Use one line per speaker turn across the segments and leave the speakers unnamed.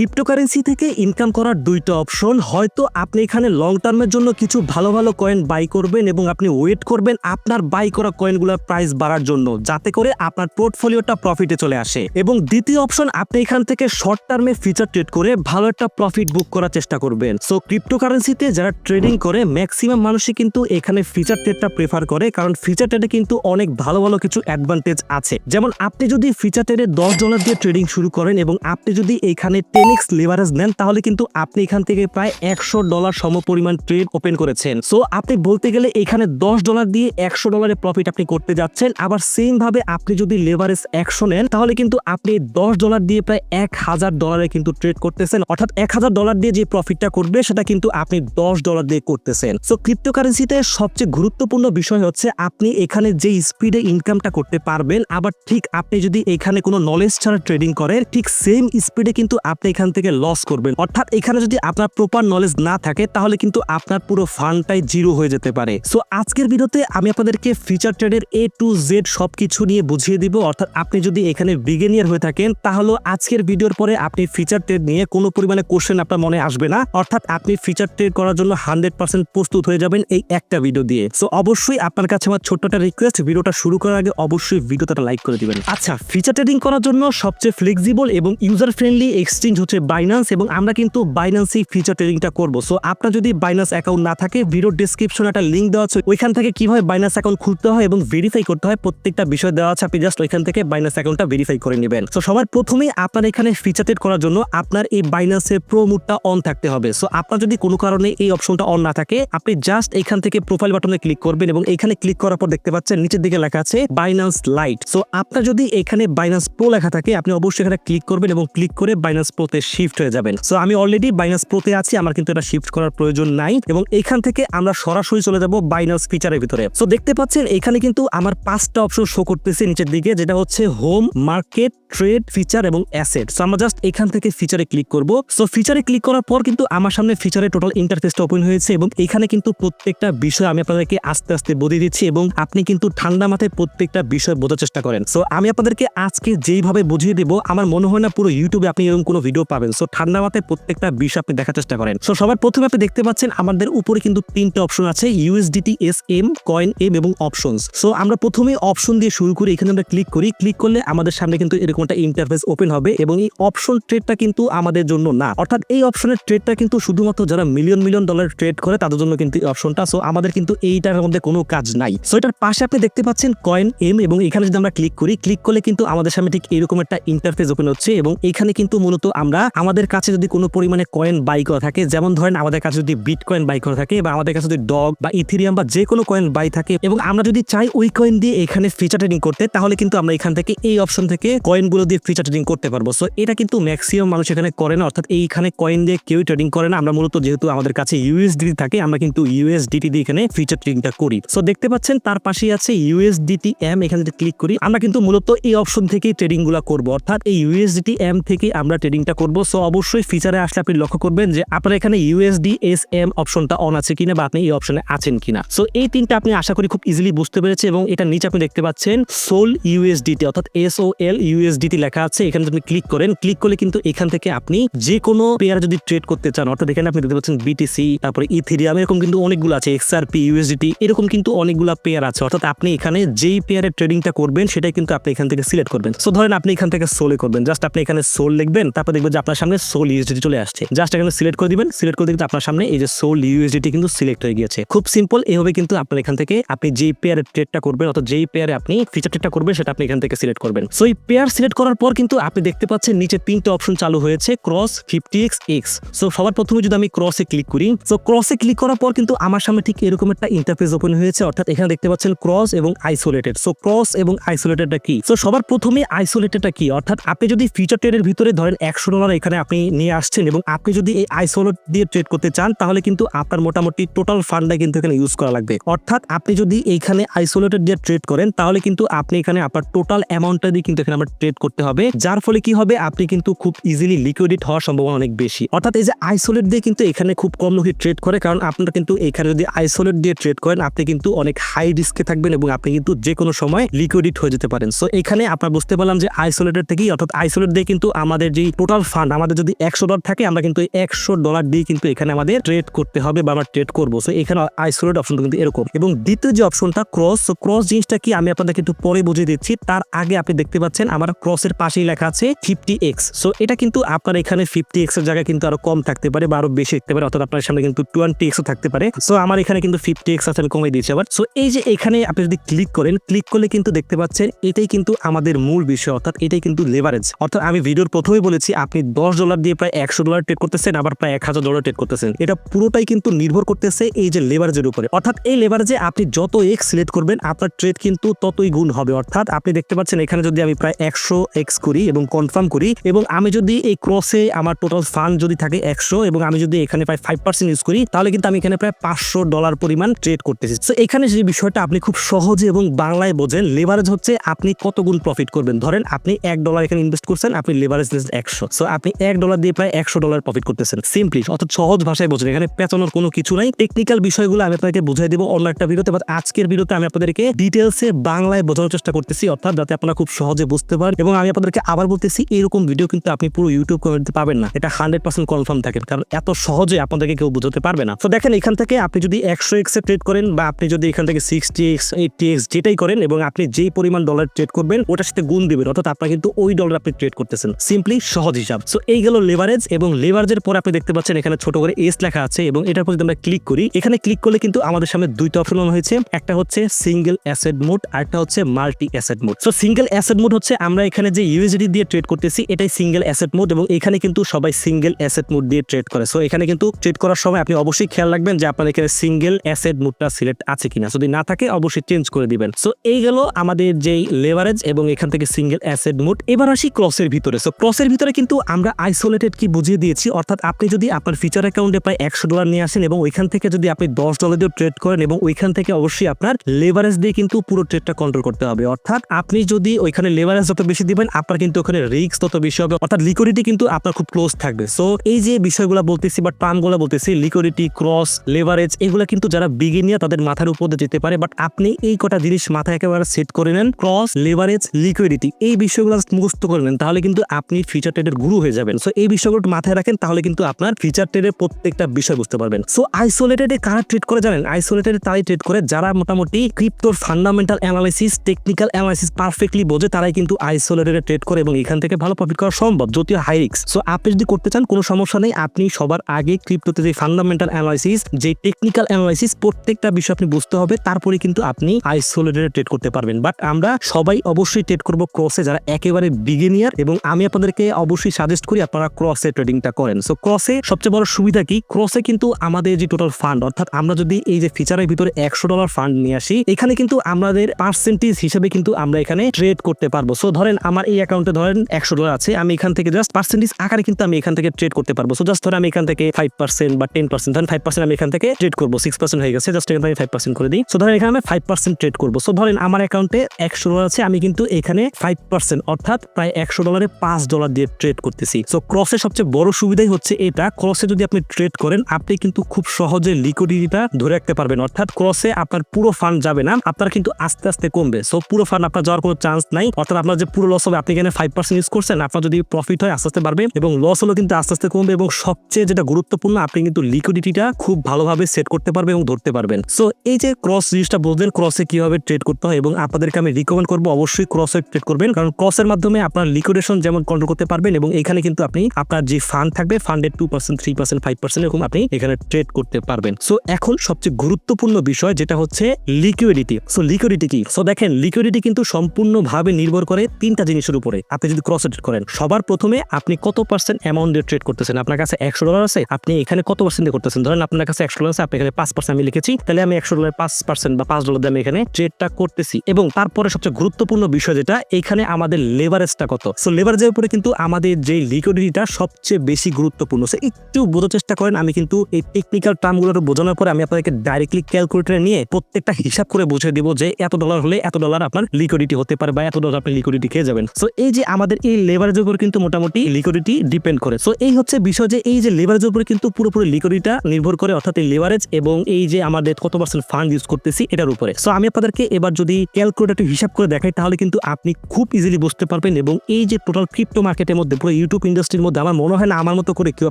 Cryptocurrency থেকে income করার দুইটা অপশন হয়তো আপনি এখানে লং টার্মের জন্য কিছু ভালো ভালো কয়েন বাই করবেন এবং আপনি ওয়েট করবেন আপনার বাই করা কয়েনগুলোর প্রাইস বাড়ার জন্য, যাতে করে আপনার পোর্টফোলিওটা প্রফিটে চলে আসে। এবং দ্বিতীয় অপশন আপনি এখান থেকে শর্ট টার্মে ফিচার ট্রেড করে ভালো একটা প্রফিট বুক করার চেষ্টা করবেন। সো ক্রিপ্টোকারেন্সিতে যারা ট্রেডিং করে ম্যাক্সিমাম মানুষই কিন্তু এখানে ফিচার ট্রেডটা প্রেফার করে, কারণ ফিচার ট্রেডে কিন্তু অনেক ভালো ভালো কিছু অ্যাডভান্টেজ আছে। যেমন আপনি যদি ফিচার ট্রেডে দশ ডলার দিয়ে ট্রেডিং শুরু করেন এবং আপনি যদি এখানে টেন এক্স লেভারেজ নেন, তাহলে কিন্তু আপনি এখান থেকে প্রায় একশো ডলার সম পরিমাণ ট্রেড ওপেন করেছেন। সো, আপনি বলতে গেলে এখানে দশ ডলার দিয়ে একশো ডলারের প্রফিট আপনি করতে যাচ্ছেন। আবার সেম ভাবে আপনি যদি লেভারেজ একশো নেন, তাহলে কিন্তু আপনি দশ ডলার দিয়ে প্রায় এক হাজার ডলারে কিন্তু ট্রেড করতেছেন। অর্থাৎ এক হাজার ডলার দিয়ে যে প্রফিটটা করবে, সেটা কিন্তু আপনি দশ ডলার দিয়ে করতেছেন। সো ক্রিপ্টোকারেন্সিতে সবচেয়ে গুরুত্বপূর্ণ বিষয় হচ্ছে আপনি এখানে যে স্পিডে ইনকামটা করতে পারবেন, আবার ঠিক আপনি যদি এখানে কোনো নলেজ ছাড়া ট্রেডিং করেন, ঠিক সেম স্পিডে কিন্তু আপনি এখান থেকে লস করবেন। অর্থাৎ এখানে যদি আপনার প্রপার নলেজ না থাকে, তাহলে কিন্তু আপনার পুরো ফান্ডটাই জিরো হয়ে যেতে পারে। সো আজকের ভিডিওতে আমি আপনাদেরকে ফিচার ট্রেডের এ টু জেড সবকিছু নিয়ে বুঝিয়ে দিব। অর্থাৎ আপনি যদি এখানে বিগেনিয়ার হয়ে থাকেন, তাহলে আজকের ভিডিওর পরে আপনি ফিচার ট্রেড নিয়ে কোনো পরিমাণে কোশ্চেন আপনার মনে আসবে না। অর্থাৎ আপনি ফিচার ট্রেড করার জন্য হান্ড্রেড পার্সেন্ট প্রস্তুত হয়ে যাবেন এই একটা ভিডিও দিয়ে। সো অবশ্যই আপনার কাছে আমার ছোট্ট একটা রিকোয়েস্ট ভিডিওটা শুরু করার আগে অবশ্যই ভিডিওটা লাইক করে দিবেন। আচ্ছা ফিচার ট্রেডিং করার জন্য সবচেয়ে ফ্লেক্সিবল এবং ইউজার ফ্রেন্ডলি এক্সচেঞ্জ হচ্ছে বাইন্যান্স এবং আমরা কিন্তু বাইন্যান্সেই ফিচার ট্রেডিংটা করব। সো আপনার যদি বাইন্যান্স অ্যাকাউন্ট না থাকে ভিডিও ডিসক্রিপশনে একটা লিঙ্ক দেওয়া আছে। ওইখান থেকে কীভাবে বাইন্যান্স অ্যাকাউন্ট খুলতে হয় এবং ভেরিফাই করতে হয়, প্রত্যেকটা বিষয় দেওয়া আছে। আপনি জাস্ট ওইখান থেকে বাইন্যান্স অ্যাকাউন্টটা ভেরিফাই করে নেবেন। সো সবার প্রথমেই আপনার এখানে ফিচার ট্রেড করার জন্য আপনার এই বাইন্যান্সের প্রো মুডটা অন থাকতে হবে। সো আপনার যদি কোনো কারণে এই অপশনটা অন না থাকে, আপনি জাস্ট এখান থেকে প্রোফাইল বাটনে ক্লিক করবেন এবং এখানে ক্লিক করার পর দেখতে পাচ্ছেন, নিচের দিকে লেখা আছে বাইন্যান্স লাইট সো আপনার যদি এখানে বাইন্যান্স প্রো লেখা থাকে, আপনি অবশ্যই এখানে ক্লিক করবেন এবং ক্লিক করে বাইন্যান্স প্রোতে শিফট হয়ে যাবেন। সো আমি অলরেডি বাইন্যান্স প্রোতে আছি, আমার কিন্তু এটা শিফট করার প্রয়োজন নাই এবং এখান থেকে আমরা সরাসরি চলে যাব বাইন্যান্স ফিচারের ভিতরে। সো দেখতে পাচ্ছেন, এখানে কিন্তু আমার পাঁচটা অপশন শো করতেছে নিচের দিকে, যেটা হচ্ছে হোম মার্কেট ট্রেড ফিচার এবং অ্যাসেট সো আমরা জাস্ট এখান থেকে ফিচারে ক্লিক করব। সো ফিচারে ক্লিক করার পর কিন্তু আমার সামনে ফিচারে টোটাল ইন্টারফেসটা ওপেন হয়েছে এবং এখানে কিন্তু প্রত্যেকটা বিষয় আমি আপনাদেরকে আস্তে আস্তে বুঝিয়ে দিচ্ছি এবং আপনি কিন্তু ঠান্ডা মাথায় প্রত্যেকটা বিষয় বোঝার চেষ্টা করেন। সো আমি আপনাদেরকে আজকে যেইভাবে বুঝিয়ে দেবো, আমার মনে হয় না পুরো ইউটিউবে আপনি এরকম কোনো ভিডিও পাবেন। সো ঠান্ডা মাথায় প্রত্যেকটা বিষয় আপনি দেখার চেষ্টা করেন। সো সবার প্রথমে আপনি দেখতে পাচ্ছেন আমাদের উপরে কিন্তু তিনটে অপশন আছে USDT S M coin M এবং অপশনস সো আমরা প্রথমে অপশন দিয়ে শুরু করি, এখানে আমরা ক্লিক করি। ক্লিক করলে আমাদের সামনে কিন্তু এরকম একটা ইন্টারফেস ওপেন হবে এবং এই অপশন ট্রেডটা কিন্তু আমাদের জন্য না। অর্থাৎ এই অপশনের ট্রেডটা কিন্তু শুধুমাত্র যারা মিলিয়ন মিলিয়ন ডলার ট্রেড করে, তাদের জন্য কিন্তু এই অপশনটা সো আমাদের কিন্তু এইটার মধ্যে কোনো কাজ নাই। সো এটার পাশে আপনি দেখতে পাচ্ছেন কয়েন এম এবং এখানে যদি আমরা ক্লিক করি ক্লিক করলে কিন্তু আমাদের সামনে ঠিক এরকম একটা ইন্টারফেস ওপেন হচ্ছে এবং এখানে কিন্তু মূলত আমরা আমাদের কাছে যদি কোনো পরিমাণে কয়েন বাই করা থাকে, যেমন ধরেন আমাদের কাছে যদি বিট কয়েন বাই করা থাকে বা আমাদের কাছে যদি ডগ বা ইথিরিয়াম বা যে কোনো কয়েন বাই থাকে এবং আমরা যদি চাই ওই কয়েন দিয়ে এখানে ফিচার ট্রেডিং করতে, তাহলে কিন্তু আমরা এখান থেকে এই অপশন থেকে কয়েনগুলো দিয়ে ফিচার ট্রেডিং করতে পারব। সো এটা কিন্তু ম্যাক্সিমাম মানুষ এখানে করে না। অর্থাৎ এইখানে কয়েন দিয়ে কেউই ট্রেডিং করে না। আমরা মূলত যেহেতু আমাদের কাছে ইউএসডিটি থাকে, আমরা কিন্তু ইউএসডিটি দিয়ে এখানে ফিচার ট্রেডিংটা করি। সো দেখতে পাচ্ছেন তার পাশেই আছে ইউএসডিটি এম এখানে যদি ক্লিক করি, আমরা কিন্তু মূলত এই অপশন থেকেই ট্রেডিংগুলা করব। অর্থাৎ এই ইউএসডিটি এম থেকে আমরা ট্রেডিংটা করব। সো অবশ্যই ফিচারে আসলে আপনি লক্ষ্য করবেন যে আপনার এখানে ইউএসডি এস এম অপশনটা অন আছে কিনা বা আপনি এই অপশনে আছেন কিনা। সো এই তিনটা আপনি আশা করি খুব ইজিলি বুঝতে পেরেছে এবং এটা নিচে আপনি দেখতে পাচ্ছেন সোল ইউএসডিটি অর্থাৎ এস ও এল ইউএসডিটি লেখা আছে, এখানে যদি ক্লিক করেন ক্লিক করলে কিন্তু এখান থেকে আপনি যে কোনো পেয়ার যদি ট্রেড করতে চান, অর্থাৎ এখানে আপনি দেখতে পাচ্ছেন বিটিসি তারপরে ইথিরিয়াম এরকম কিন্তু অনেকগুলো আছে এক্সআরপি ইউএসডিটি এরকম কিন্তু অনেকগুলো পেয়ার আছে। অর্থাৎ আপনি এখানে যেই পেয়ারের ট্রেডিংটা করবেন, সেটাই কিন্তু আপনি এখান থেকে সিলেক্ট করবেন। সো ধরেন আপনি এখান থেকে সোলে করবেন। জাস্ট আপনি এখানে সোল লিখবেন, তারপর দেখবেন যে আপনার সামনে সোল ইউএসডিটি চলে আসছে। জাস্ট এখানে সিলেক্ট করে দিবেন সিলেক্ট করে দিলে আপনার সামনে এই যে সোল ইউএসডিটি কিন্তু সিলেক্ট হয়ে গিয়েছে। খুব সিম্পল এইভাবে কিন্তু আপনার এখান থেকে আপনি যেই পেয়ারের ট্রেডটা করবেন, অর্থাৎ যেই পেয়ারে আপনি ফিচার ট্রেডটা করবেন, সেটা আপনি এখান থেকে সিলেক্ট করবেন। সো এই পেয়ার সিলেক্ট করার পর কিন্তু আপনি দেখতে পাচ্ছেন নিচে তিনটে অপশন চালু হয়েছে cross fifty X X so সবার প্রথমে যদি আমি ক্রসে ক্লিক করি সো ক্রসে ক্লিক করার পর কিন্তু আমার সামনে ঠিক এরকম একটা ইন্টারফেস ওপেন হয়েছে, অর্থাৎ এখানে দেখতে পাচ্ছেন ক্রস এবং আইসোলেটেড সো ক্রস এবং আইসোলেটেডটা কি? সো সবার প্রথমে আইসোলেটেডটা কি? অর্থাৎ আপনি যদি ফিচার ট্রেডের ভিতরে ধরেন একশো ডলার এখানে আপনি নিয়ে আসছেন এবং আপনি যদি এই আইসোলেট দিয়ে ট্রেড করতে চান, তাহলে কিন্তু আপনার মোটামুটি টোটাল ফান্ডটা কিন্তু এখানে ইউজ করা লাগবে। অর্থাৎ আপনি যদি এইখানে আইসোলেটেড দিয়ে ট্রেড করেন, তাহলে কিন্তু আপনি এখানে আপনার টোটাল অ্যামাউন্টটা দিয়ে কিন্তু এখানে আমরা ট্রেড করতে হবে, যার ফলে কি হবে? আপনি কিন্তু খুব ইজিলি লিকুইডিট হওয়ার সম্ভাবনা অনেক বেশি। অর্থাৎ এই যে আইসোলেট দিয়ে কিন্তু এখানে খুব কম লোকই ট্রেড করে, কারণ আপনারা কিন্তু এখানে যদি আইসোলেট দিয়ে ট্রেড করেন, আপনি কিন্তু অনেক হাই রিস্কে থাকবেন এবং আপনি কিন্তু যে কোনো সময় লিকুইডিট হয়ে যেতে পারেন। সো এখানে আপনার বুঝতে পারলাম যে আইসোলেটের থেকেই, অর্থাৎ আইসোলেট দিয়ে কিন্তু আমাদের যে টোটাল ফান্ড আমাদের যদি একশো ডলার থাকে, আমরা কিন্তু একশো ডলার দিয়ে কিন্তু এখানে আমাদের ট্রেড করতে হবে বা আমরা ট্রেড করব। সো এখানে আইসোলেট অপশনটা কিন্তু এরকম। এবং দ্বিতীয় যে অপশনটা ক্রস ক্রস জিনিসটা কি আমি আপনাদের কিন্তু পরে বুঝিয়ে দিচ্ছি। তার আগে আপনি দেখতে পাচ্ছেন, আমার ক্রসের পাশেই লেখা আছে ফিফটি এক্স সো এটা কিন্তু আপনার এখানে ফিফটি এক্সের জায়গায় কিন্তু আরও কম থাকতে পারে বা আরও বেশি থাকতে পারে, অর্থাৎ আপনার সামনে কিন্তু টোয়েন্টি এক্সও থাকতে পারে। সো আমার এখানে কিন্তু ফিফটি এক্স আছে কমে দিয়েছি আবার। সো এই যে এখানে আপনি যদি ক্লিক করেন ক্লিক করলে কিন্তু দেখতে পাচ্ছেন এটাই কিন্তু আমাদের মূল বিষয়, অর্থাৎ এটাই কিন্তু লেভারেজ অর্থাৎ আমি ভিডিওর প্রথমেই বলেছি, আপনি দশ ডলার দিয়ে প্রায় একশো ডলার ট্রেড করতেছেন, আবার প্রায় এক হাজার ডলার ট্রেড করতেছেন। এটা পুরোটাই কিন্তু নির্ভর করতেছে এই যে লেভারেজের উপরে। অর্থাৎ এই লেভারেজে আপনি যত এক্স সিলেক্ট করবেন, আপনার ট্রেড কিন্তু ততই গুণ হবে। অর্থাৎ আপনি দেখতে পাচ্ছেন এখানে যদি আমি প্রায় একশো এক্স করি এবং কনফার্ম করি এবং আমি যদি এই ক্রসে আমার টোটাল ফান্ড যদি থাকে একশো এবং আমি যদি এখানে প্রায় ফাইভ পার্সেন্ট ইউজ করি, তাহলে কিন্তু আমি এখানে প্রায় পাঁচশো ডলার পরিমাণ ট্রেড করতেছি। তো এখানে যে বিষয়টা আপনি খুব সহজে এবং বাংলায় বোঝেন লেভারেজ হচ্ছে আপনি কত গুণ প্রফিট করবেন। ধরেন আপনি এক ডলার এখানে ইনভেস্ট করছেন, আপনি লেভারেজ একশো। সো আপনি এক ডলার দিয়ে প্রায় একশো ডলার প্রফিট করতেছেন। সিম্পলি অর্থাৎ সহজ ভাষায় বোঝেন, এখানে পেঁচানোর কোনো কিছু নাই। টেকনিক্যাল বিষয়গুলো আমি আপনাকে বুঝাই দেবো অন্য একটা ভিডিওতে বাট আজকের ভিডিওতে আমি আপনাদেরকে ডিটেলসে বাংলায় বোঝানোর চেষ্টা করতেছি, অর্থাৎ যাতে আপনারা খুব সহজে বুঝতে পারেন। এবং আমি আপনাদেরকে আবার বলতেছি এরকম ভিডিও কিন্তু আপনি পুরো ইউটিউব কমেন্টে পাবেন না। এটা হান্ড্রেড পার্সেন্ট কনফার্ম থাকেন, কারণ এত সহজে আপনাদেরকে কেউ বুঝতে পারবে না। তো দেখেন, এখান থেকে আপনি যদি একশো এক্স ট্রেড করেন বা আপনি যদি এখান থেকে সিক্সটি এক্স এইটটি এক্স যেটাই করেন এবং আপনি যেই পরিমাণ ডলার ট্রেড করবেন, ওটার সাথে গুণ দিবেন, অর্থাৎ আপনার কিন্তু ওই ডলার আপনি ট্রেড করতেছেন। সিম্পলি সহজ হিসাব। সো এই গেল লেভারেজ এবং লেভারেজের পর আপনি দেখতে পাচ্ছেন, এখানে ছোট করে এস লেখা আছে এবং এটার পর যদি আমরা ক্লিক করি, এখানে ক্লিক করলে কিন্তু আমাদের সামনে দুইটা অপশন হয়েছে। একটা হচ্ছে সিঙ্গেল অ্যাসেট মোড আর একটা হচ্ছে multi asset mode so single asset mode হচ্ছে আমরা এখানে যে ইউএসডি দিয়ে ট্রেড করতেছি, এটাই সিঙ্গেল অ্যাসেট মোড এবং এখানে কিন্তু সবাই সিঙ্গেল অ্যাসেট মোড দিয়ে ট্রেড করে। সো এখানে কিন্তু ট্রেড করার সময় আপনি অবশ্যই খেয়াল রাখবেন যে আপনার এখানে সিঙ্গেল অ্যাসেট মোডটা সিলেক্ট আছে কিনা। যদি না থাকে, অবশ্যই চেঞ্জ করে দিবেন। সো এই গেল আমাদের যেই লেভারেজ এবং এখান থেকে সিঙ্গেল অ্যাসেট মোড এবার আসি ক্রসের ভিতরে। সো ক্রসের ভিতরে কিন্তু আমরা আইসোলেটেড কি বুঝিয়ে দিয়েছি? অর্থাৎ আপনি যদি আপনার ফিচার অ্যাকাউন্টে প্রায় একশো ডলার নিয়ে আসেন এবং ওইখান থেকে যদি আপনি দশ ডলার দিয়ে ট্রেড করেন এবং ওইখান থেকে অবশ্যই আপনার লেভারেজ দিয়ে কিন্তু পুরো ট্রেডটা কন্ট্রোল করতে হবে। অর্থাৎ আপনি যদি ওইখানে লেভারেজ যত বেশি দিবেন, আপনার কিন্তু ওখানে রিস্ক তত বেশি হবে। অর্থাৎ লিকুইডিটি কিন্তু আপনার খুব ক্লোজ থাকবে। সো এই যে বিষয়গুলো বলতেছি বা টার্মগুলো বলতেছি লিকুইডিটি ক্রস লেভারেজ এগুলো কিন্তু যারা বিগিনিয়া তাদের মাথার উপর যেতে পারে। বাট আপনি এই কটা জিনিস মাথায় একেবারে সেট করে নেন ক্রস লেভারেজ লিকুইডিটি এই বিষয়গুলো মুখস্থ করে নেন, তাহলে কিন্তু আপনি ফিচার ট্রেডের গুরু হয়ে যাবেন। সো এই বিষয়গুলো মাথায় রাখেন, তাহলে কিন্তু আপনার ফিচার ট্রেডের প্রত্যেকটা বিষয় বুঝতে পারবেন। সো আইসোলেটেডে কারা ট্রেড করে জানেন? আইসোলেটেড তারাই ট্রেড করে। যারা মোটামুটি ক্রিপ্টোর fundamental analysis technical analysis perfectly বোঝে, তারাই কিন্তু আইসোলেটেডে ট্রেড করে এবং এখান থেকে ভালো প্রফিট করা সম্ভব, যদিও হাই রিক্স সো আপনি যদি করতে চান, কোনো সমস্যা নেই। আপনি সবার আগে ক্রিপ্টোতে যে ফান্ডামেন্টাল অ্যানালাইসিস যে টেকনিক্যাল অ্যানালাইসিস প্রত্যেকটা বিষয় আপনি বুঝতে হবে। তারপরে কিন্তু আপনি আইসোলেটেডে ট্রেড করতে পারবেন। বাট আমরা সবাই অবশ্যই ট্রেড করব ক্রসে যারা একেবারে বিগিনিয়ার এবং আমি আপনাদেরকে অবশ্যই সাজেস্ট করি, আপনারা ক্রসে ট্রেডিংটা করেন। সো ক্রসে সবচেয়ে বড় সুবিধা কি? ক্রসে কিন্তু আমাদের যে টোটাল ফান্ড অর্থাৎ আমরা যদি এই যে ফিচারের ভিতরে একশো ডলার ফান্ড নিয়ে আসি, এখানে কিন্তু আমাদের পার্সেন্টেজ হিসেবে কিন্তু আমরা এখানে ট্রেড করতে পারব। সো ধরেন আমার এই অ্যাকাউন্টে ধরেন একশো ডলার আছে, আমি এখান থেকে জাস্ট পার্সেন্টেজ আকারে কিন্তু আমি এখান থেকে ট্রেড করতে পারব। সো জাস্ট ধরে আমি এখান থেকে ফাইভ পার্সেন্ট বা টেন পার্সেন্ট ধরেন ফাইভ পার্সেন্ট আমি এখান থেকে ট্রেড করব সিক্স পার্সেন্ট হয়ে গেছে জাস্ট এখান ফাইভ পার্সেন্ট করে দিই। সো ধরেন এখানে আমি ফাইভ পার্সেন্ট ট্রেড করব। সো ধরেন আমার অ্যাকাউন্টে একশো ডলার আছে, আমি কিন্তু এখানে ফাইভ পার্সেন্ট অর্থাৎ প্রায় একশো ডলারে পাঁচ ডলার দিয়ে ট্রেড করতেছি। সো ক্রসের সবচেয়ে বড় সুবিধাই হচ্ছে এটা ক্রসে যদি আপনি ট্রেড করেন, আপনি কিন্তু খুব সহজে লিকুইডিটিটা ধরে রাখতে পারবেন। অর্থাৎ ক্রসে আপনার পুরো ফান্ড যাবে না, আপনার কিন্তু আস্তে আস্তে কমবে। সো পুরো ফান্ড আপনার যাওয়ার কোনো চান্স নাই, অর্থাৎ আপনার যে পুরো লস হবে, আপনি এখানে ফাইভ পার্সেন্ট ইউজ করছেন, আপনার যদি প্রফিট হয়, আস্তে আস্তে বাড়বে এবং লস হলো কিন্তু আস্তে আস্তে কমবে এবং সবচেয়ে যেটা গুরুত্বপূর্ণ, আপনি কিন্তু লিকুইডিটিটা খুব ভালোভাবে সেট করতে পারবেন এবং ধরতে পারবেন। সো এই যে ক্রস জিনিসটা বললেন ক্রসে কীভাবে ট্রেড করতে হয় এবং আপনাদেরকে আমি রিকমেন্ড করব অবশ্যই ক্রসে ট্রেড করবেন। কারণ ক্রসের মাধ্যমে আপনার লিকুইডেশন যেমন কন্ট্রোল করতে পারবেন এবং এখানে কিন্তু আপনি আপনার যে ফান্ড থাকবে ফান্ডের two percent three percent five percent এরকম আপনি এখানে ট্রেড করতে পারবেন। সো এখন সবচেয়ে গুরুত্বপূর্ণ বিষয় যেটা হচ্ছে লিকুইডিটি সো লিকুইডিটি কি? সো দেখেন লিকুইডিটি কিন্তু সম্পূর্ণভাবে নির্ভর করে তিনটা জিনিসের উপরে আপনি যদি ক্রস ট্রেড করেন, সবার প্রথমে আপনি কত পার্সেন্ট অ্যামাউন্ট দিয়ে ট্রেড করতেছেন? আপনার কাছে একশো ডলার আছে? আপনি এখানে কত পার্সেন্ট দিয়ে করতেছেন? ধরেন আপনার কাছে একশো ডলার আছে, আপনি এখানে পাঁচ পার্সেন্ট আমি লিখেছি, তাহলে আমি একশো ডলার পাঁচ পার্সেন্ট বা পাঁচ ডলার দিয়ে আমি এখানে ট্রেডটা করতেছি। এবং তারপরে সবচেয়ে গুরুত্বপূর্ণ বিষয় যেটা, এখানে আমাদের লেভারেজটা কত? সো লেভারেজের উপরে কিন্তু আমাদের যে লিকুইডিটিটা সবচেয়ে বেশি গুরুত্বপূর্ণ। সো একটু বোঝার চেষ্টা করেন, আমি কিন্তু এই টেকনিক্যাল টার্মগুলো বোঝানোর পরে আমি আপনাদেরকে ডাইরেক্টলি ক্যালকুলেটরে নিয়ে প্রত্যেকটা হিসাব করে বুঝিয়ে দিব যে এত ডলার হলে এত ডলার আপনার লিকুইডিটি হতে পারে বা এত ডলার আপনি লিকুইডিটিকে খেয়ে যাবেন। সো এই যে আমাদের এই লেভারেজের উপর কিন্তু মোটামুটি লিকুইডিটি ডিপেন্ড করে। সো এই হচ্ছে বিষয় যে এই যে লেভারেজের উপর কিন্তু পুরোপুরি লিকুইডিটা নির্ভর করে অর্থাৎ এই লেভারেজ এবং এই যে আমাদের কত পার্সেন্ট ফান্ড ইউজ করতেছি এটার উপরে। সো আমি আপনাদেরকে এবার যদি ক্যালকুলেটর হিসাব করে দেখাই, তাহলে কিন্তু আপনি খুব ইজিলি বুঝতে পারবেন এবং এই যে টোটাল ক্রিপ্টো মার্কেটের মধ্যে, পুরো ইউটিউব ইন্ডাস্ট্রির মধ্যে, আমার মনে হয় না আমার মতো করে কেউ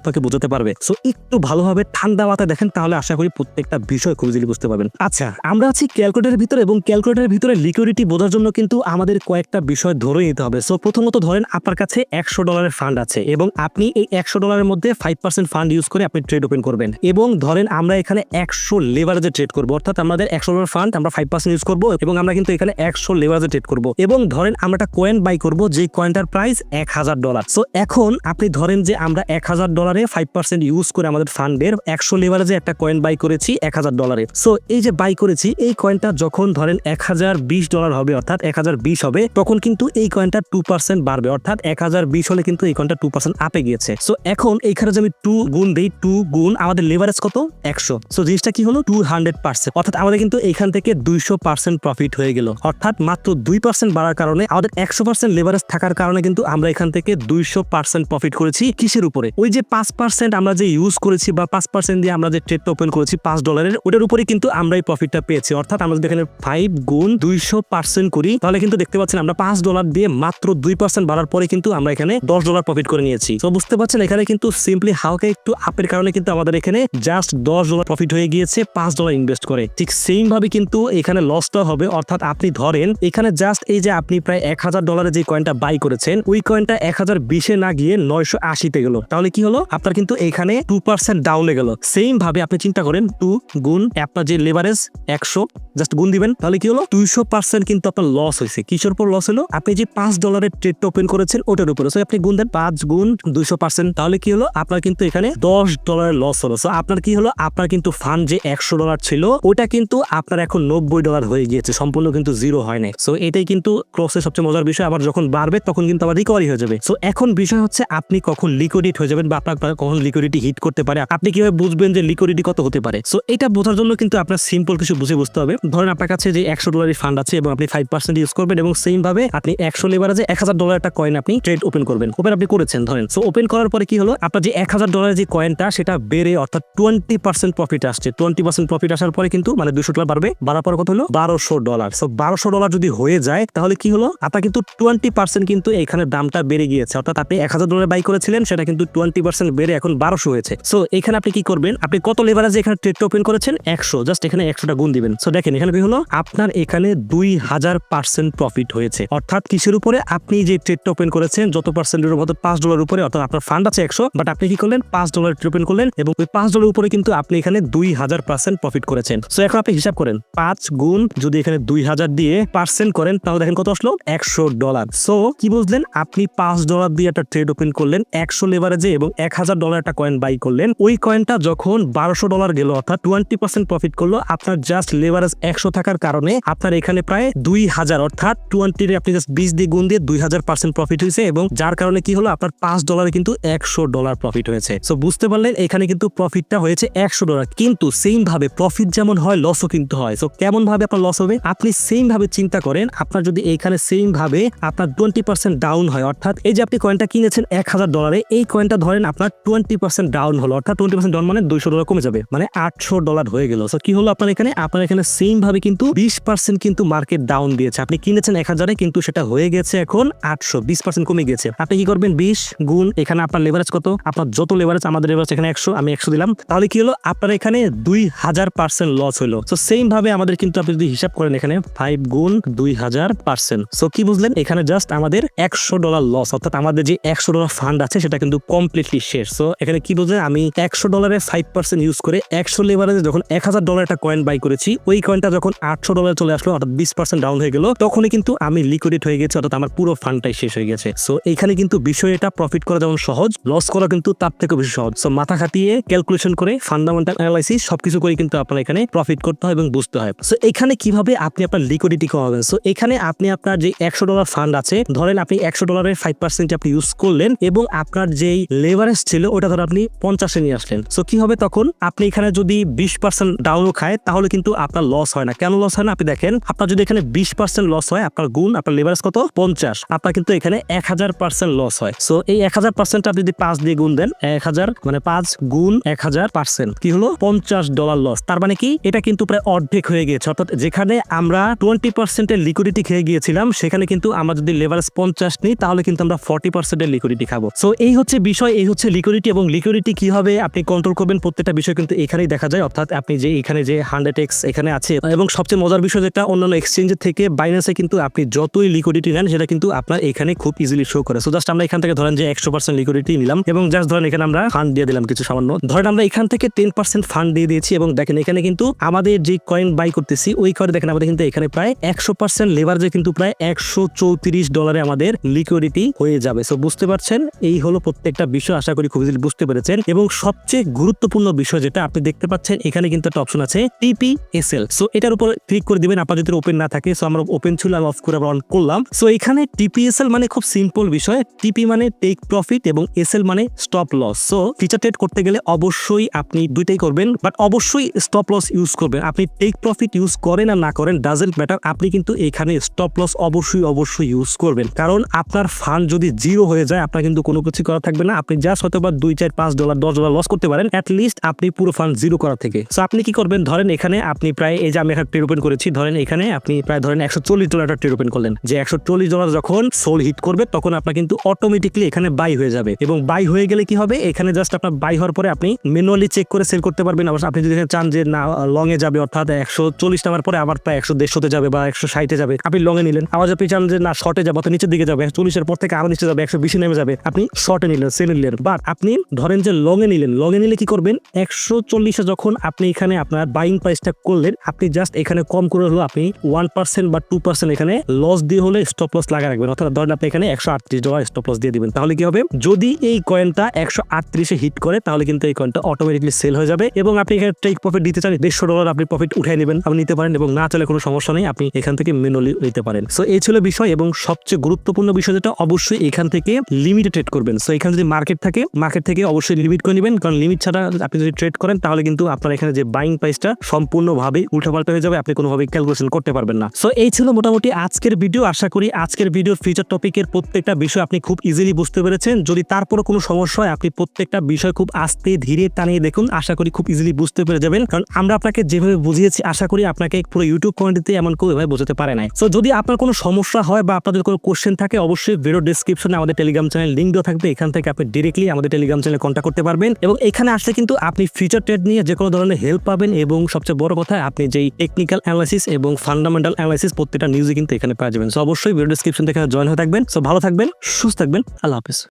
আপনাকে বোঝাতে পারবে। সো একটু ভালোভাবে ঠান্ডা মাথায় দেখেন, তাহলে আশা করি প্রত্যেকটা বিষয় খুব ইজিলি বুঝতে পারবেন। আচ্ছা আমরা আছি ক্যালকুলেটরের ভিতরে এবং ক্যালকুলেটরের ভিতরে লিকুইডিটি বোঝার জন্য কিন্তু আমাদের কয়েকটা বিষয় ধরে নিতে হবে। সো প্রথমত ধরেন আপনার কাছে একশো ডলারের ফান্ড আছে এবং আপনি এই একশো ডলারের মধ্যে ফাইভ পার্সেন্ট ফান্ড ইউজ করে আপনি ট্রেড ওপেন করবেন। এবং ধরেন আমরা এখানে একশো লেভারেজে ট্রেড করব, অর্থাৎ আমাদের একশো ডলার ফান্ড আমরা ফাইভ পার্সেন্ট ইউজ করব এবং আমরা কিন্তু এখানে একশো লেভারেজে ট্রেড করব। এবং ধরেন আমরা একটা কয়েন বাই করব যে কয়েনটার প্রাইস এক হাজার ডলার সো এখন আপনি ধরেন যে আমরা এক হাজার ডলারে ফাইভ পার্সেন্ট ইউজ করে আমাদের ফান্ডের একশো লেভারেজে একটা কয়েন বাই করেছি এক হাজার ডলারে সো এই যে বাই করেছি, এই কয়েনটা যখন ধরেন এক হাজার বিশ ডলার হবে, অর্থাৎ এক হাজার বিশ হবে, তখন কিন্তু এই কয়েনটা টু পার্সেন্ট বাড়বে, অর্থাৎ এক হাজার বিশ হলে কিন্তু এই কয়েনটা টু পার্সেন্ট আপে গিয়েছে। সো এখন এইখানে যে আমি টু গুণ দিই টু গুণ, আমাদের লেভারেজ কত? একশো। সো জিনিসটা কি হলো? টু হান্ড্রেড পার্সেন্ট অর্থাৎ আমাদের কিন্তু এইখান থেকে দুইশো পার্সেন্ট প্রফিট হয়ে গেল। অর্থাৎ মাত্র দুই পার্সেন্ট বাড়ার কারণে আমাদের একশো পার্সেন্ট লেভারেজ থাকার কারণে কিন্তু আমরা এখান থেকে দুইশো পার্সেন্ট প্রফিট করেছি কিসের উপরে? ওই যে পাঁচ পার্সেন্ট আমরা যে ইউজ করেছি বা পাঁচ পার্সেন্ট দিয়ে আমরা যে ট্রেডটা ওপেন করেছি পাঁচ ডলারের ওটার উপরে কিন্তু আমরা এই প্রফিটটা পেয়েছি। অর্থাৎ আমরা যদি এখানে ফাইভ গুণ দুইশো পার্সেন্ট করি, তাহলে কিন্তু দেখতে পাচ্ছেন আমরা পাঁচ ডলার মাত্র দুই পার্সেন্ট বাড়ার পরে কিন্তু আমরা এখানে দশ ডলার প্রফিট করে নিয়েছি। তো বুঝতে পারছেন, এখানে কিন্তু সিম্পলি হালকা একটু আপের কারণে কিন্তু আমাদের এখানে জাস্ট দশ ডলার প্রফিট হয়ে গিয়েছে, পাঁচ ডলার ইনভেস্ট করে। ঠিক সেম ভাবে কিন্তু এখানে লসটা হবে, অর্থাৎ আপনি ধরেন, এখানে জাস্ট এই যে আপনি প্রায় এক হাজার ডলারের যে কয়েনটা বাই করেছেন, ওই কয়েনটা এক হাজার বিশে না গিয়ে নয়শো আশিতে গেল। তাহলে কি হলো? আপনার কিন্তু এখানে টু পার্সেন্ট ডাউনে গেল। সেম ভাবে আপনি চিন্তা করেন টু গুণ আপনার যে লেভারেজ একশো জাস্ট গুণ দিবেন, তাহলে কি হলো? দুইশো পার্সেন্ট কিন্তু আপনার লস হয়েছে। কিসের উপর লস হলো? আপনি যে পাঁচ ডলারের ট্রেডটা ওপেন করেছেন ওটার উপরে। সো আপনি গুণ দেন পাঁচ গুণ দুইশো পার্সেন্ট তাহলে কি হলো? আপনার কিন্তু এখানে দশ ডলারের লস হলো। সো আপনার কি হলো? আপনার কিন্তু ফান্ড যে একশো ডলার ছিল, ওটা কিন্তু আপনার এখন নব্বই ডলার হয়ে গিয়েছে, সম্পূর্ণ কিন্তু জিরো হয় নাই। সো এটাই কিন্তু ক্রসের সবচেয়ে মজার বিষয়। আবার যখন বাড়বে, তখন কিন্তু আবার রিকভারি হয়ে যাবে। সো এখন বিষয় হচ্ছে, আপনি কখন লিকুইডিট হয়ে যাবেন বা আপনার কখন লিকুইডিটি হিট করতে পারে, আপনি কীভাবে বুঝবেন যে লিকুইডিটি কত হতে পারে? সো এটা বোঝার জন্য কিন্তু আপনার সিম্পল কিছু বুঝে বুঝতে হবে। ধরেন আপনার কাছে যে একশো ডলারের ফান্ড আছে এবং আপনি ফাইভ পার্সেন্ট ইউজ করবেন এবং সেম ভাবে আপনি লেবারাজে এক হাজার ডলার একটা কয়েন আপনি ট্রেড ওপেন করবেন ওপেন আপনি করেছেন, ধরেন। সো ওপেন করার পরে কি হলো? আপনার যে এক হাজার ডলারের যে কয়েনটা সেটা বেড়ে অর্থাৎ টোয়েন্টি পার্সেন্ট প্রফিট আসছে। টোয়েন্টি পার্সেন্ট প্রফিট আসার পরে কিন্তু মানে দুশো ডলার বাড়বে। বাড়ার পর কত হলো? বারোশো ডলার সো বারোশো ডলার যদি হয়ে যায়, তাহলে কি হলো? আপনার কিন্তু টোয়েন্টি পার্সেন্ট কিন্তু এখানে দামটা বেড়ে গিয়েছে। অর্থাৎ আপনি এক হাজার ডলার বাই করেছিলেন, সেটা কিন্তু টোয়েন্টি পার্সেন্ট বেড়ে এখন বারোশো হয়েছে। সো এখানে আপনি কি করবেন? আপনি কত লেভারেজে এখানে ট্রেডটা ওপেন করেছেন? একশো। জাস্ট এখানে একশোটা গুণ দিবেন। সো দেখেন, এখানে কি হলো? আপনার এখানে দুই হাজার পার্সেন্ট প্রফিট হয়েছে। অর্থাৎ কিসের উপরে আপনি যে ট্রেডটা ওপেন করেছেন, যত পার্সেন্টের মতো পাঁচ ডলার উপরে, অর্থাৎ আপনার ফান্ড আছে একশো বাট আপনি কি করলেন? পাঁচ ডলার ট্রেড ওপেন করলেন এবং ওই পাঁচ ডলার উপরে কিন্তু আপনি এখানে দুই হাজার পার্সেন্ট প্রফিট করেছেন। সো এখন আপনি হিসাব করেন, পাঁচ গুণ যদি এখানে দুই হাজার দিয়ে পার্সেন্ট করেন, তাহলে দেখেন কত আসলো? একশো ডলার সো কি বুঝলেন? আপনি পাঁচ ডলার দিয়ে একটা ট্রেড ওপেন করলেন, একশো লেভারেজে এবং এক হাজার ডলার একটা কয়েন বাই করলেন। ওই কয়েনটা যখন বারোশো ডলার গেল, অর্থাৎ টোয়েন্টি পার্সেন্ট প্রফিট করল, আপনার জাস্ট লেভারেজ একশো থাকার কারণে আপনার এখানে প্রায় দুই হাজার, অর্থাৎ টোয়েন্টি আপনি জাস্ট বিশ দিয়ে গুণ দিয়ে দুই হাজার পার্সেন্ট প্রফিট হয়েছে এবং যার কারণে কি হলো? আপনার পাঁচ ডলারে কিন্তু একশো ডলার প্রফিট হয়েছে। সো বুঝতে পারলেন, এখানে কিন্তু প্রফিটটা হয়েছে একশো ডলার কিন্তু সেম ভাবে প্রফিট যেমন হয় লসও কিন্তু হয়। সো কেমন ভাবে আপনার লস হবে? আপনি সেম ভাবে চিন্তা করেন, আপনার যদি এইখানে সেম ভাবে আপনার টোয়েন্টি পার্সেন্ট ডাউন হয়, অর্থাৎ এই যে আপনি কয়েনটা কিনেছেন এক হাজার ডলারে এই কয়েনটা ধরেন আপনার টোয়েন্টি পার্সেন্ট ডাউন হলো, অর্থাৎ টোয়েন্টি পার্সেন্ট ডাউন মানে দুইশো ডলার কমে যাবে মানে আটশো ডলার হয়ে গেল। সো কি হলো আপনার এখানে? আপনার এখানে সেম ভাবে কিন্তু বিশ পার্সেন্ট কিন্তু মার্কেট ডাউন দিয়েছে। আপনি কিনেছেন এক হাজারে কিন্তু সেটা হয়ে গেছে এখন আটশো, বিশ পার্সেন্ট কমে গেছে। আপনি কি করবেন? বিশ গুণ এখানে আপনার লেভারেজ কত? আপনার যত লেভারেজ আমাদের লেভারেজ এখানে একশো, আমি একশো দিলাম। তাহলে কি হলো? আপনার এখানে দুই হাজার পার্সেন্ট লস হলো। তো সেম ভাবে আমাদের কিন্তু আপনি যদি হিসাব করেন এখানে ফাইভ গুণ দুই হাজার পার্সেন্ট সো কি বুঝলেন? এখানে জাস্ট আমাদের একশো ডলার লস অর্থাৎ আমাদের যে একশো ডলার ফান্ড আছে, সেটা কিন্তু কমপ্লিটলি শেষ। সো এখানে কি বুঝলেন? আমি একশো ডলারের ফাইভ পার্সেন্ট ইউজ করে একশো লেভারেজে যখন এক হাজার ডলার একটা কয়েন বাই করেছি, ওই কয়েনটা যখন আটশো ডলার চলে আসলো, অর্থাৎ বিশ পার্সেন্ট ডাউন হয়ে গেল, তখনই কিন্তু আমি লিকুইডেট হয়ে গেছে। অর্থাৎ আমার পুরো ফান্ডটাই শেষ হয়ে গেছে। সো এখানে কিন্তু বিষয় এটা প্রফিট করা যেমন সহজ লস করা কিন্তু তার থেকে বেশি সহজ। সো মাথা খাটিয়ে ক্যালকুলেশন করে ফান্ডামেন্টাল অ্যানালাইসিস সবকিছু করে কিন্তু আপনার এখানে প্রফিট করতে হয় এবং বুঝতে হয়। সো এখানে কীভাবে আপনি আপনার লিকুইডিটি কমাবেন? সো এখানে আপনি আপনার যে একশো ডলার ফান্ড আছে, ধরেন আপনি একশো ডলারের ফাইভ পার্সেন্ট আপনি ইউজ করলেন এবং আপনার যেই লেভারেজ ছিল, ওটা ধর আপনি পঞ্চাশে নিয়ে আসলেন। সো কি হবে তখন? আপনি এখানে যদি বিশ পার্সেন্ট ডাউনও খায়, তাহলে কিন্তু আপনার লস হয় না। কেন লস হয় না? আপনি দেখেন, আপনার যদি এখানে বিশ পার্সেন্ট লস হয়, আপনার গুণ, আপনার লেভারেজ কত? পঞ্চাশ। আপনার কিন্তু এখানে এক হাজার পার্সেন্ট লস হয়। সো এই এক হাজার পার্সেন্ট আপনি যদি পাঁচ দিয়ে গুণ দেন, এক হাজার মানে পাঁচ গুণ এক হাজার পার্সেন্ট কি হলো? পঞ্চাশ ডলার লস তার মানে কি? এটা কিন্তু প্রায় অর্ধেক হয়ে গিয়েছে। অর্থাৎ যেখানে আমরা টোয়েন্টি পার্সেন্টের লিকুইডিটি খেয়ে গিয়েছিলাম, সেখানে কিন্তু আমরা যদি লেভারেজ পঞ্চাশ নিই, তাহলে কিন্তু আমরা ফর্টি পার্সেন্টের লিকুইডিটি খাব। সো এই হচ্ছে বিষয়, এই হচ্ছে লিকুইডিটি এবং লিকুইডিটি কীভাবে আপনি কন্ট্রোল করবেন, প্রত্যেকটা বিষয় কিন্তু এখানেই দেখা যায়। অর্থাৎ আপনি যে এখানে যে হান্ড্রেড এক্স এখানে আছে, এবং সবচেয়ে মজার বিষয় যেটা অন্যান্য এক্সচেঞ্জের থেকে বাইন্যান্সে কিন্তু আপনি যতই লিকুইডিটি নেন সেটা কিন্তু আপনার এখানে খুব ইজিলি শো করে। সো জাস্ট আমরা এখান থেকে ধরেন যে একশো পার্সেন্ট লিকুইডিটি নিলাম, এবং জাস্ট ধরেন এখানে আমরা ফান্ড দিয়ে দিলাম কিছু সামান্য। ধরেন আমরা এখান থেকে টেন পার্সেন্ট ফান্ড দিয়ে দিয়েছি, এবং দেখেন এখানে কিন্তু আমাদের যে কয়েন বাই করতেছি, ওই কয়েন দেখেন আমাদের কিন্তু এখানে প্রায় একশো পার্সেন্ট লেভারেজে কিন্তু প্রায় একশো চৌত্রিশ ডলারে আমাদের লিকুইডিটি হয়ে যাবে। সো বুঝতে পারছেন? এই হলো প্রত্যেকটা বিষয়, আশা করি খুব ইজিলি বুঝতে পেরেছেন। এবং সবচেয়ে গুরুত্বপূর্ণ বিষয় যেটা আপনি দেখতে পাচ্ছেন, এখানে কিন্তু একটা অপশন আছে টিপিএসএল সো এটার উপর ক্লিক করে দিবেন আপনার যদি ওপেন না থাকে। সো আমরা ওপেন ছিল, আমি অফ করে আবার অন করলাম। সো এখানে টিপিএসএল মানে খুব সিম্পল বিষয়। টিপি মানে টেক প্রফিট এবং এসএল মানে stop loss so future trade করতে গেলে অবশ্যই আপনি দুইটাই করবেন বাট অবশ্যই স্টপ লস ইউজ করবেন। আপনি টেক প্রফিট ইউজ করেন আর না করেন ডাজেন্ট ম্যাটার আপনি কিন্তু এখানে স্টপ লস অবশ্যই অবশ্যই ইউজ করবেন। কারণ আপনার ফান্ড যদি জিরো হয়ে যায়, আপনার কিন্তু কোনো কিছু করা থাকবে না। আপনি জাস্ট হয়তো বা দুই, চার, পাঁচ ডলার দশ ডলার লস করতে পারেন। লিস্ট আপনি পুরো ফান্ড জিরো করা থেকে। সো আপনি কি করবেন? ধরেন এখানে আপনি প্রায়, এই যে আমি একটা ট্রেড ওপেন করেছি, ধরেন এখানে আপনি প্রায় ধরেন একশো চল্লিশ ডলার একটা ট্রেড ওপেন করলেন, যে একশো চল্লিশ ডলার যখন সোল হিট করবে, তখন আপনার কিন্তু অটোমেটিকলি এখানে বাই হয়ে যাবে। এবং বাই হয়ে গেলে কি হবে? এখানে জাস্ট আপনার বাই হওয়ার পরে আপনি ম্যানুয়ালি চেক করে সেল করতে পারবেন। আবার আপনি যদি চান যে না লং এ যাবে, অর্থাৎ একশো চল্লিশ নামার পরে আবার প্রায় একশো দেড়শোতে যাবে বা একশো ষাটে যাবে। আপনি লং এ নিলেন। আবার আপনি চান যে না শর্টে যাবে, অর্থাৎ নিচের দিকে যাবে চল্লিশের পর থেকে আরও নিচে যাবে, একশো বিশে নেমে যাবে, আপনি শর্টে নিলেন সেল নিলেন। বাট আপনি ধরেন যে লং এ নিলেন লং এ নিলে কি করবেন? একশো চল্লিশে যখন আপনি এখানে আপনার বাইং প্রাইসটা করলেন, আপনি জাস্ট এখানে কম করে হলো আপনি ওয়ান পার্সেন্ট বা টু পার্সেন্ট এখানে লস দিয়ে হলে স্টপ লস লাগা রাখবেন। অর্থাৎ ধরেন আপনি এখানে একশো আটত্রিশ ডলার স্টপ লস দিয়ে দিবেন। তাহলে কি হবে? যদি এই কয়েনটা একশো আটত্রিশে হিট করে, তাহলে কিন্তু এই কয়েনটা অটোমেটিকলি সেল হয়ে যাবে এবং আপনি এখানে টেক প্রফিট দিতে চান দেড়শো ডলার আপনি প্রফিট উঠাই নেবেন। আপনি নিতে পারেন এবং না চলে কোনো সমস্যা নেই, আপনি এখান থেকে মেনুয়ালি নিতে পারেন। সো এই ছিল বিষয় এবং সবচেয়ে গুরুত্বপূর্ণ বিষয় যেটা, অবশ্যই এখান থেকে লিমিটে ট্রেড করবেন। সো এখানে যদি মার্কেট থাকে মার্কেট থেকে অবশ্যই লিমিট করে নেবেন। কারণ লিমিট ছাড়া আপনি যদি ট্রেড করেন, তাহলে কিন্তু আপনার এখানে যে বাইং প্রাইসটা সম্পূর্ণভাবে উল্টাপাল্টা হয়ে যাবে। আপনি কোনোভাবে ক্যালকুলেশন করতে পারবেন না। সো এই ছিল মোটামুটি আজকের ভিডিও আশা করি আজকের ভিডিওর ফিচার টপিকের প্রত্যেকটা বিষয় আপনি খুব ইজিলি বুঝতে পেরেছেন। যদি তারপরে কোনো সমস্যা হয়, আপনি প্রত্যেকটা বিষয় খুব আস্তে ধীরে টানিয়ে দেখুন। আশা করি খুব ইজিলি বুঝতে পেরে যাবেন। কারণ আমরা আপনাকে যেভাবে বুঝিয়েছি, আশা করি আপনাকে পুরো ইউটিউব কমেন্টিতে এমন কেউ এভাবে বোঝাতে পারে নাই। সো যদি আপনার কোনো সমস্যা হয় বা আপনাদের কোনো কোশ্চেন থাকে, অবশ্যই ভিডিও ডিসক্রিপশনে আমাদের টেলিগ্রাম চ্যানেল লিঙ্ক দেওয়া থাকবে। এখান থেকে আপনি ডিরেক্টলি আমাদের টেলিগ্রাম চ্যানেলে কন্ট্যাক্ট করতে পারবেন। এবং এখানে আসলে কিন্তু আপনি ফিচার ট্রেড নিয়ে যে কোনো ধরনের হেল্প পাবেন এবং সবচেয়ে বড় কথা, আপনি যেই টেকনিক্যাল অ্যানালাইসিস এবং ফান্ডামেন্টাল অ্যানালাইসিস প্রত্যেকটা নিউজে কিন্তু এখানে পাওয়া যাবেন। সো অবশ্যই ভিডিও ডিসক্রিপশন থেকে জয়েন হয়ে থাকবেন। সো ভালো থাকবেন সুস্থ থাকবেন। আল্লাহ হাফিজ।